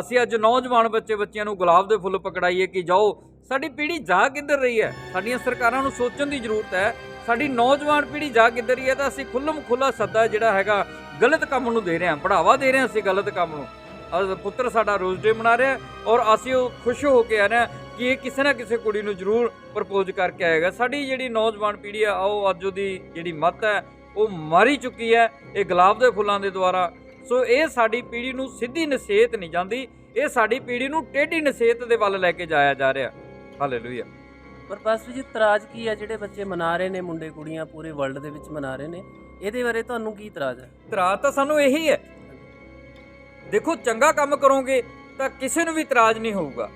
ਅਸੀਂ ਅੱਜ ਨੌਜਵਾਨ ਬੱਚੇ ਬੱਚਿਆਂ ਨੂੰ ਗੁਲਾਬ ਦੇ ਫੁੱਲ ਪਕੜਾਈਏ ਕਿ ਜਾਓ, ਸਾਡੀ ਪੀੜ੍ਹੀ ਜਾ ਕਿੱਧਰ ਰਹੀ ਹੈ? ਸਾਡੀਆਂ ਸਰਕਾਰਾਂ ਨੂੰ ਸੋਚਣ ਦੀ ਜ਼ਰੂਰਤ ਹੈ। ਸਾਡੀ ਨੌਜਵਾਨ ਪੀੜ੍ਹੀ ਜਾ ਕਿੱਧਰ ਰਹੀ ਹੈ ਤਾਂ ਅਸੀਂ ਖੁੱਲਮ ਖੁੱਲਾ ਸੱਦਾ ਜਿਹੜਾ ਹੈਗਾ, ਗਲਤ ਕੰਮ ਨੂੰ ਦੇ ਰਹੇ ਹਾਂ। ਬੜਾਵਾ ਦੇ ਰਹੇ ਹਾਂ ਅਸੀਂ ਗਲਤ ਕੰਮ ਨੂੰ। ਪੁੱਤਰ ਸਾਡਾ ਰੋਜ਼ ਡੇ ਮਨਾ ਰਿਹਾ ਔਰ ਅਸੀਂ ਉਹ ਖੁਸ਼ ਹੋ ਕੇ ਆ ਰਹੇ ਹਾਂ ਕਿ ਇਹ ਕਿਸੇ ਨਾ ਕਿਸੇ ਕੁੜੀ ਨੂੰ ਜ਼ਰੂਰ ਪ੍ਰਪੋਜ਼ ਕਰਕੇ ਆਏਗਾ। ਸਾਡੀ ਜਿਹੜੀ ਨੌਜਵਾਨ ਪੀੜ੍ਹੀ ਆ ਉਹ ਅੱਜ ਉਹਦੀ ਜਿਹੜੀ ਮੱਤ ਹੈ, ਉਹ ਮਾਰੀ ਚੁੱਕੀ ਹੈ। ਇਹ ਗੁਲਾਬ ਦੇ ਫੁੱਲਾਂ ਦੇ ਦੁਆਰਾ ਸੋ ਇਹ ਸਾਡੀ ਪੀੜ੍ਹੀ ਨੂੰ ਸਿੱਧੀ ਨਸੀਹਤ ਨਹੀਂ ਜਾਂਦੀ ਇਹ ਸਾਡੀ ਪੀੜ੍ਹੀ ਨੂੰ ਟੇਢੀ ਨਸੀਹਤ ਦੇ ਵੱਲ ਲੈ ਕੇ ਜਾਇਆ ਜਾ ਰਿਹਾ। ਹਾਲੇਲੂਇਆ ਪਰ ਪਾਸਟਰ ਜੀ ਇਤਰਾਜ਼ ਕੀ ਹੈ ਜਿਹੜੇ ਬੱਚੇ ਮਨਾ ਰਹੇ ਨੇ ਮੁੰਡੇ ਕੁੜੀਆਂ ਪੂਰੇ ਵਰਲਡ ਦੇ ਵਿੱਚ ਮਨਾ ਰਹੇ ਨੇ ਇਹਦੇ ਬਾਰੇ ਤੁਹਾਨੂੰ ਕੀ ਇਤਰਾਜ਼ ਹੈ ਇਤਰਾਜ਼ ਤਾਂ ਸਾਨੂੰ ਇਹੀ ਹੈ। ਦੇਖੋ ਚੰਗਾ ਕੰਮ ਕਰੋਗੇ ਤਾਂ ਕਿਸੇ ਨੂੰ ਵੀ ਇਤਰਾਜ਼ ਨਹੀਂ ਹੋਊਗਾ।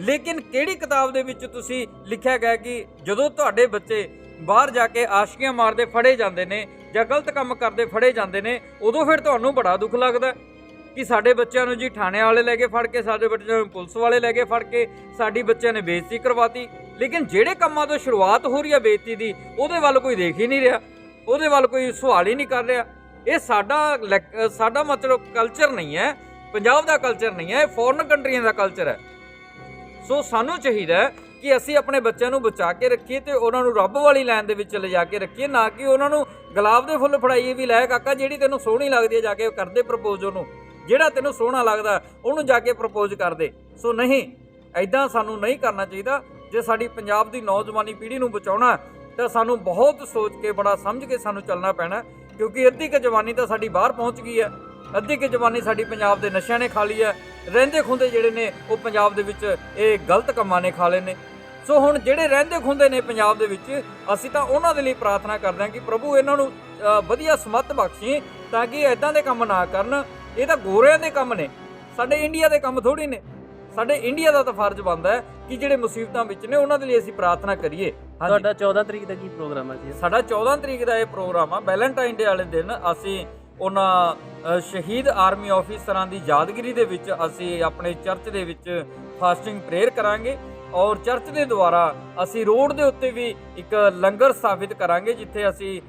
ਲੇਕਿਨ ਕਿਹੜੀ ਕਿਤਾਬ ਦੇ ਵਿੱਚ ਤੁਸੀਂ ਲਿਖਿਆ ਗਿਆ ਕਿ ਜਦੋਂ ਤੁਹਾਡੇ ਬੱਚੇ ਬਾਹਰ ਜਾ ਕੇ ਆਸ਼ਕੀਆਂ ਮਾਰਦੇ ਫੜੇ ਜਾਂਦੇ ਨੇ ਜਾਂ ਗਲਤ ਕੰਮ ਕਰਦੇ ਫੜੇ ਜਾਂਦੇ ਨੇ, ਉਦੋਂ ਫਿਰ ਤੁਹਾਨੂੰ ਬੜਾ ਦੁੱਖ ਲੱਗਦਾ ਕਿ ਸਾਡੇ ਬੱਚਿਆਂ ਨੂੰ ਜੀ ਥਾਣੇ ਵਾਲੇ ਲੈ ਕੇ ਫੜ ਕੇ, ਸਾਡੇ ਬੱਚਿਆਂ ਨੂੰ ਪੁਲਿਸ ਵਾਲੇ ਲੈ ਕੇ ਫੜ ਕੇ, ਸਾਡੀ ਬੱਚਿਆਂ ਨੇ ਬੇਇੱਜ਼ਤੀ ਕਰਵਾਤੀ। ਲੇਕਿਨ ਜਿਹੜੇ ਕੰਮਾਂ ਤੋਂ ਸ਼ੁਰੂਆਤ ਹੋ ਰਹੀ ਹੈ ਬੇਇੱਜ਼ਤੀ ਦੀ, ਉਹਦੇ ਵੱਲ ਕੋਈ ਦੇਖ ਹੀ ਨਹੀਂ ਰਿਹਾ, ਉਹਦੇ ਵੱਲ ਕੋਈ ਸਵਾਲ ਹੀ ਨਹੀਂ ਕਰ ਰਿਹਾ। ਇਹ ਸਾਡਾ ਲੈਕ- ਸਾਡਾ ਮਤਲਬ ਕਲਚਰ ਨਹੀਂ ਹੈ, ਪੰਜਾਬ ਦਾ ਕਲਚਰ ਨਹੀਂ ਹੈ, ਇਹ ਫੋਰਨ ਕੰਟਰੀਆਂ ਦਾ ਕਲਚਰ ਹੈ। ਸੋ ਸਾਨੂੰ ਚਾਹੀਦਾ ਹੈ ਕਿ ਅਸੀਂ ਆਪਣੇ ਬੱਚਿਆਂ ਨੂੰ ਬਚਾ ਕੇ ਰੱਖੀਏ ਤੇ ਉਹਨਾਂ ਨੂੰ ਰੱਬ ਵਾਲੀ ਲਾਈਨ ਦੇ ਵਿੱਚ ਲਿਜਾ ਕੇ ਰੱਖੀਏ, ਨਾ ਕਿ ਉਹਨਾਂ ਨੂੰ ਗੁਲਾਬ ਦੇ ਫੁੱਲ ਫੜਾਈਏ ਵੀ ਲੈ ਕਾਕਾ, ਜਿਹੜੀ ਤੈਨੂੰ ਸੋਹਣੀ ਲੱਗਦੀ ਹੈ ਜਾ ਕੇ ਕਰਦੇ ਪ੍ਰਪੋਜ਼ ਉਹਨੂੰ। ਜਿਹੜਾ ਤੈਨੂੰ ਸੋਹਣਾ ਲੱਗਦਾ, ਉਹਨੂੰ ਜਾ ਕੇ ਪ੍ਰਪੋਜ਼ ਕਰਦੇ ਸੋ ਨਹੀਂ ਐਦਾਂ ਸਾਨੂੰ ਨਹੀਂ ਕਰਨਾ ਚਾਹੀਦਾ। ਜੇ ਸਾਡੀ ਪੰਜਾਬ ਦੀ ਨੌਜਵਾਨੀ ਪੀੜ੍ਹੀ ਨੂੰ ਬਚਾਉਣਾ ਤਾਂ ਸਾਨੂੰ ਬਹੁਤ ਸੋਚ ਕੇ, ਬੜਾ ਸਮਝ ਕੇ ਸਾਨੂੰ ਚੱਲਣਾ ਪੈਣਾ ਕਿਉਂਕਿ ਅੱਧੀ ਕੁ ਜਵਾਨੀ ਤਾਂ ਸਾਡੀ ਬਾਹਰ ਪਹੁੰਚ ਗਈ ਹੈ। ਅੱਧੀ ਕੁ ਜਵਾਨੀ ਸਾਡੀ ਪੰਜਾਬ ਦੇ ਨਸ਼ਿਆਂ ਨੇ ਖਾ ਲਈ ਹੈ। ਰਹਿੰਦੇ ਖੁੰਦੇ ਜਿਹੜੇ ਨੇ, ਉਹ ਪੰਜਾਬ ਦੇ ਵਿੱਚ ਇਹ ਗਲਤ ਕੰਮਾਂ ਨੇ ਖਾ ਲਏ ਨੇ। ਸੋ ਹੁਣ ਜਿਹੜੇ ਰਹਿੰਦੇ ਖੁੰਦੇ ਨੇ ਪੰਜਾਬ ਦੇ ਵਿੱਚ ਅਸੀਂ ਤਾਂ ਉਹਨਾਂ ਦੇ ਲਈ ਪ੍ਰਾਰਥਨਾ ਕਰਦੇ ਹਾਂ ਕਿ ਪ੍ਰਭੂ ਇਹਨਾਂ ਨੂੰ ਵਧੀਆ ਸਮੱਤ ਬਖਸ਼ੀ ਤਾਂ ਕਿ ਇਦਾਂ ਦੇ ਕੰਮ ਨਾ ਕਰਨ। ਇਹ ਤਾਂ ਗੋਰਿਆਂ ਦੇ ਕੰਮ ਨੇ। ਸਾਡੇ ਇੰਡੀਆ ਦੇ ਕੰਮ ਥੋੜੀ ਨੇ। ਸਾਡੇ ਇੰਡੀਆ ਦਾ ਤਾਂ ਫਰਜ਼ ਬਣਦਾ ਹੈ ਕਿ ਜਿਹੜੇ ਮੁਸੀਬਤਾਂ ਵਿੱਚ ਨੇ ਉਹਨਾਂ ਦੇ ਲਈ ਅਸੀਂ ਪ੍ਰਾਰਥਨਾ ਕਰੀਏ। ਤੁਹਾਡਾ 14 ਤਰੀਕ ਦਾ ਕੀ ਪ੍ਰੋਗਰਾਮ ਹੈ ਜੀ? ਸਾਡਾ 14 ਤਰੀਕ ਦਾ ਇਹ ਪ੍ਰੋਗਰਾਮ ਆ। ਵੈਲੈਂਟਾਈਨ ਡੇ ਵਾਲੇ ਦਿਨ ਅਸੀਂ ਉਹਨਾਂ ਸ਼ਹੀਦ ਆਰਮੀ ਆਫੀਸਰਾਂ ਦੀ ਯਾਦਗਿਰੀ ਦੇ ਵਿੱਚ ਅਸੀਂ ਆਪਣੇ ਚਰਚ ਦੇ ਵਿੱਚ ਫਾਸਟਿੰਗ ਪ੍ਰੇਅਰ ਕਰਾਂਗੇ। ਔਰ ਚਰਚ ਦੇ ਦੁਆਰਾ ਅਸੀਂ ਰੋਡ ਦੇ ਉੱਤੇ ਵੀ ਇੱਕ ਲੰਗਰ ਸਥਾਪਿਤ ਕਰਾਂਗੇ ਜਿੱਥੇ ਅਸੀਂ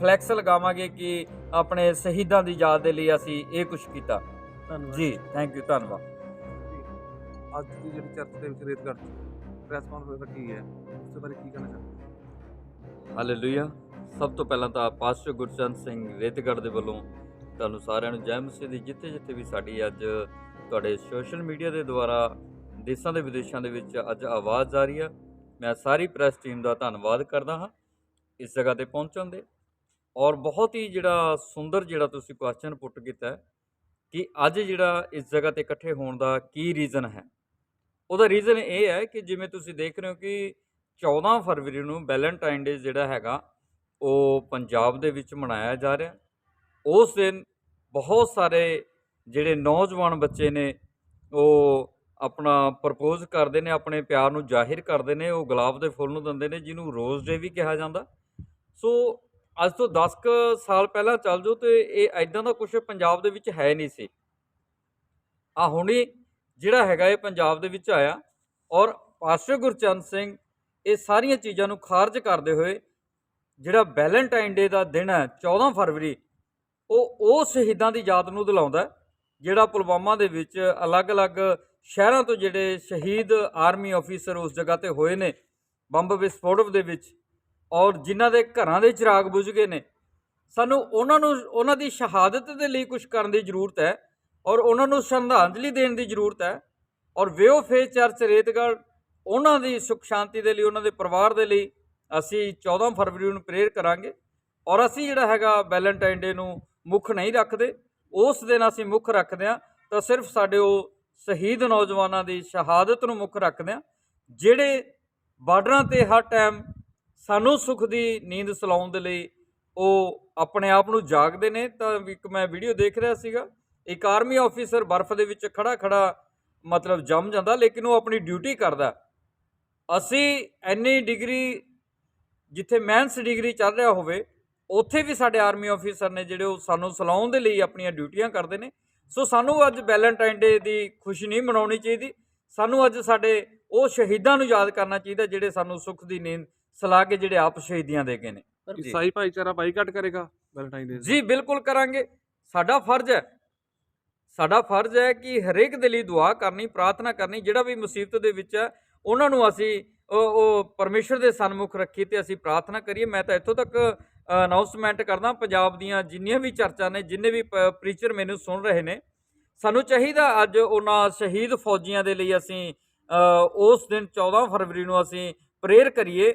ਫਲੈਕਸ ਲਗਾਵਾਂਗੇ ਕਿ ਆਪਣੇ ਸ਼ਹੀਦਾਂ ਦੀ ਯਾਦ ਦੇ ਲਈ ਅਸੀਂ ਇਹ ਕੁਝ ਕੀਤਾ। ਧੰਨਵਾਦ। ਜੀ ਥੈਂਕ ਯੂ ਧੰਨਵਾਦ। ਅੱਜ ਦੀ ਜਿਹੜੀ ਚਰਚ ਦੇ ਵਿੱਚ ਰੇਤ ਕਰ ਪ੍ਰੈਸ ਕਾਨਫਰੰਸ ਰੱਖੀ ਹੈ ਉਸ ਬਾਰੇ ਕੀ ਕਹਿਣਾ ਚਾਹੁੰਦੇ ਹਾਲੇਲੂਇਆ ਸਭ ਤੋਂ ਪਹਿਲਾਂ ਤਾਂ ਪਾਸਟਰ ਗੁਰਚਰਨ ਸਿੰਘ ਰੇਤਗੜ੍ਹ ਦੇ ਵੱਲੋਂ ਤੁਹਾਨੂੰ ਸਾਰਿਆਂ ਨੂੰ ਜੈ ਮਸੀਹ ਦੀ ਜਿੱਥੇ ਜਿੱਥੇ ਵੀ ਸਾਡੀ ਅੱਜ ਤੁਹਾਡੇ ਸੋਸ਼ਲ ਮੀਡੀਆ ਦੇ ਦੁਆਰਾ ਦੇਸ਼ਾਂ ਦੇ ਵਿਦੇਸ਼ਾਂ ਦੇ ਵਿੱਚ ਅੱਜ ਆਵਾਜ਼ ਜਾ ਰਹੀ ਹੈ। ਮੈਂ ਸਾਰੀ ਪ੍ਰੈਸ ਟੀਮ ਦਾ ਧੰਨਵਾਦ ਕਰਦਾ ਹਾਂ ਇਸ ਜਗ੍ਹਾ ਤੇ ਪਹੁੰਚਣ ਦੇ। ਔਰ ਬਹੁਤ ਹੀ ਜਿਹੜਾ ਸੁੰਦਰ ਜਿਹੜਾ ਤੁਸੀਂ ਕੁਐਸਚਨ ਪੁੱਟ ਕੀਤਾ ਕਿ ਅੱਜ ਜਿਹੜਾ ਇਸ ਜਗ੍ਹਾ ਤੇ ਇਕੱਠੇ ਹੋਣ ਦਾ ਕੀ ਰੀਜ਼ਨ ਹੈ। ਉਹਦਾ ਰੀਜ਼ਨ ਇਹ ਹੈ ਕਿ ਜਿਵੇਂ ਤੁਸੀਂ ਦੇਖ ਰਹੇ ਹੋ ਕਿ 14 ਫਰਵਰੀ ਨੂੰ ਵੈਲੈਂਟਾਈਨ ਡੇ ਜਿਹੜਾ ਹੈਗਾ, ਉਹ ਪੰਜਾਬ ਦੇ ਵਿੱਚ ਮਨਾਇਆ ਜਾ ਰਿਹਾ। ਉਸ ਦਿਨ ਬਹੁਤ ਸਾਰੇ ਜਿਹੜੇ ਨੌਜਵਾਨ ਬੱਚੇ ਨੇ, ਉਹ ਆਪਣਾ ਪ੍ਰਪੋਜ਼ ਕਰਦੇ ਨੇ, ਆਪਣੇ ਪਿਆਰ ਨੂੰ ਜ਼ਾਹਿਰ ਕਰਦੇ ਨੇ, ਉਹ ਗੁਲਾਬ ਦੇ ਫੁੱਲ ਨੂੰ ਦਿੰਦੇ ਨੇ, ਜਿਹਨੂੰ ਰੋਜ਼ ਡੇ ਵੀ ਕਿਹਾ ਜਾਂਦਾ। ਸੋ ਅੱਜ ਤੋਂ 10 ਕੁ ਸਾਲ ਪਹਿਲਾਂ ਚੱਲ ਜਾਓ ਤੇ ਇਹ ਐਦਾਂ ਦਾ ਕੁਝ ਪੰਜਾਬ ਦੇ ਵਿੱਚ ਹੈ ਨਹੀਂ ਸੀ। ਆ ਹੁਣੀ ਜਿਹੜਾ ਹੈਗਾ ਇਹ ਪੰਜਾਬ ਦੇ ਵਿੱਚ ਆਇਆ ਔਰ ਪਾਸਟਰ ਗੁਰਚਰਨ ਸਿੰਘ ਇਹ ਸਾਰੀਆਂ ਚੀਜ਼ਾਂ ਨੂੰ ਖਾਰਜ ਕਰਦੇ ਹੋਏ ਜਿਹੜਾ ਵੈਲੈਂਟਾਈਨ ਡੇ ਦਾ ਦਿਨ ਹੈ 14 ਫਰਵਰੀ, ਉਹ ਉਹ ਸ਼ਹੀਦਾਂ ਦੀ ਯਾਦ ਨੂੰ ਦਿਲਾਉਂਦਾ ਜਿਹੜਾ ਪੁਲਵਾਮਾ ਦੇ ਵਿੱਚ ਅਲੱਗ-ਅਲੱਗ ਸ਼ਹਿਰਾਂ ਤੋਂ ਜਿਹੜੇ ਸ਼ਹੀਦ ਆਰਮੀ ਆਫੀਸਰ ਉਸ ਜਗ੍ਹਾ ਤੇ ਹੋਏ ਨੇ ਬੰਬ ਵਿਸਫੋਟਕ ਦੇ ਵਿੱਚ, ਔਰ ਜਿਨ੍ਹਾਂ ਦੇ ਘਰਾਂ ਦੇ ਚਿਰਾਗ ਬੁਝ ਗਏ ਨੇ, ਸਾਨੂੰ ਉਹਨਾਂ ਨੂੰ, ਉਹਨਾਂ ਦੀ ਸ਼ਹਾਦਤ ਦੇ ਲਈ ਕੁਝ ਕਰਨ ਦੀ ਜ਼ਰੂਰਤ ਹੈ, ਔਰ ਉਹਨਾਂ ਨੂੰ ਸ਼ਰਧਾਂਜਲੀ ਦੇਣ ਦੀ ਜ਼ਰੂਰਤ ਹੈ, ਔਰ ਵੇਓ ਫੇ ਚਰਚ ਰੇਤਗੜ੍ਹ, ਉਹਨਾਂ ਦੀ ਸੁਖ ਸ਼ਾਂਤੀ ਦੇ ਲਈ, ਉਹਨਾਂ ਦੇ ਪਰਿਵਾਰ ਦੇ ਲਈ ਅਸੀਂ 14 ਫਰਵਰੀ ਨੂੰ ਪ੍ਰੇਅਰ ਕਰਾਂਗੇ, ਔਰ ਅਸੀਂ ਜਿਹੜਾ ਹੈਗਾ ਵੈਲੈਂਟਾਈਨ ਡੇ ਨੂੰ ਮੁੱਖ ਨਹੀਂ ਰੱਖਦੇ, ਉਸ ਦਿਨ ਅਸੀਂ ਮੁੱਖ ਰੱਖਦੇ ਹਾਂ, ਤਾਂ ਸਿਰਫ ਸਾਡੇ ਉਹ ਸ਼ਹੀਦ ਨੌਜਵਾਨਾਂ ਦੀ ਸ਼ਹਾਦਤ ਨੂੰ ਮੁੱਖ ਰੱਖਦਿਆਂ ਜਿਹੜੇ ਬਾਰਡਰਾਂ ਤੇ ਹਰ ਟਾਈਮ ਸਾਨੂੰ ਸੁਖ ਦੀ ਨੀਂਦ ਸਲਾਉਣ ਦੇ ਲਈ ਉਹ ਆਪਣੇ ਆਪ ਨੂੰ ਜਾਗਦੇ ਨੇ, ਤਾਂ ਇੱਕ ਮੈਂ ਵੀਡੀਓ ਦੇਖ ਰਿਹਾ ਸੀਗਾ, ਇੱਕ ਆਰਮੀ ਆਫੀਸਰ ਬਰਫ਼ ਦੇ ਵਿੱਚ ਖੜਾ ਖੜਾ ਮਤਲਬ ਜੰਮ ਜਾਂਦਾ, ਲੇਕਿਨ ਉਹ ਆਪਣੀ ਡਿਊਟੀ ਕਰਦਾ। ਅਸੀਂ ਐਨੀ ਡਿਗਰੀ, ਜਿੱਥੇ ਮੈਨਸ ਡਿਗਰੀ ਚੱਲ ਰਿਹਾ ਹੋਵੇ, ਉੱਥੇ ਵੀ ਸਾਡੇ ਆਰਮੀ ਆਫੀਸਰ ਨੇ ਜਿਹੜੇ ਉਹ ਸਾਨੂੰ ਸਲਾਉਣ ਦੇ ਲਈ ਆਪਣੀਆਂ ਡਿਊਟੀਆਂ ਕਰਦੇ ਨੇ ਸੋ ਸਾਨੂੰ ਅੱਜ ਵੈਲੈਂਟਾਈਨ ਡੇ ਦੀ ਖੁਸ਼ੀ ਨਹੀਂ ਮਨਾਉਣੀ ਚਾਹੀਦੀ। ਸਾਨੂੰ ਅੱਜ ਸਾਡੇ ਉਹ ਸ਼ਹੀਦਾਂ ਨੂੰ ਯਾਦ ਕਰਨਾ ਚਾਹੀਦਾ ਜਿਹੜੇ ਸਾਨੂੰ ਸੁੱਖ ਦੀ ਨੀਂਦ ਸਲਾ ਕੇ ਜਿਹੜੇ ਆਪ ਸ਼ਹੀਦੀਆਂ ਦੇ ਗਏ ਨੇ। ਈਸਾਈ ਭਾਈਚਾਰਾ ਬਾਈਕਾਟ ਕਰੇਗਾ ਵੈਲੈਂਟਾਈਨ ਡੇ ਜੀ ਬਿਲਕੁਲ ਕਰਾਂਗੇ। ਸਾਡਾ ਫਰਜ਼ ਹੈ ਸਾਡਾ ਫਰਜ਼ ਹੈ ਕਿ ਹਰੇਕ ਦੇ ਲਈ ਦੁਆ ਕਰਨੀ ਪ੍ਰਾਰਥਨਾ ਕਰਨੀ ਜਿਹੜਾ ਵੀ ਮੁਸੀਬਤ ਦੇ ਵਿੱਚ ਹੈ ਉਹਨਾਂ ਨੂੰ ਅਸੀਂ ਉਹ ਉਹ ਪਰਮੇਸ਼ਰ ਦੇ ਸਨਮੁਖ ਰੱਖੀ ਤੇ ਅਸੀਂ ਪ੍ਰਾਰਥਨਾ ਕਰੀਏ। ਮੈਂ ਤਾਂ ਇੱਥੋਂ ਤੱਕ ਅਨਾਉਂਸਮੈਂਟ ਕਰਦਾ, ਪੰਜਾਬ ਦੀਆਂ ਜਿੰਨੀਆਂ ਵੀ ਚਰਚਾ ਨੇ, ਜਿੰਨੇ ਵੀ ਪ੍ਰੀਚਰ ਮੈਨੂੰ ਸੁਣ ਰਹੇ ਨੇ, ਸਾਨੂੰ ਚਾਹੀਦਾ ਅੱਜ ਉਹਨਾਂ ਸ਼ਹੀਦ ਫੌਜੀਆਂ ਦੇ ਲਈ ਅਸੀਂ ਉਸ ਦਿਨ 14 ਫਰਵਰੀ ਨੂੰ ਅਸੀਂ ਪ੍ਰੇਅਰ ਕਰੀਏ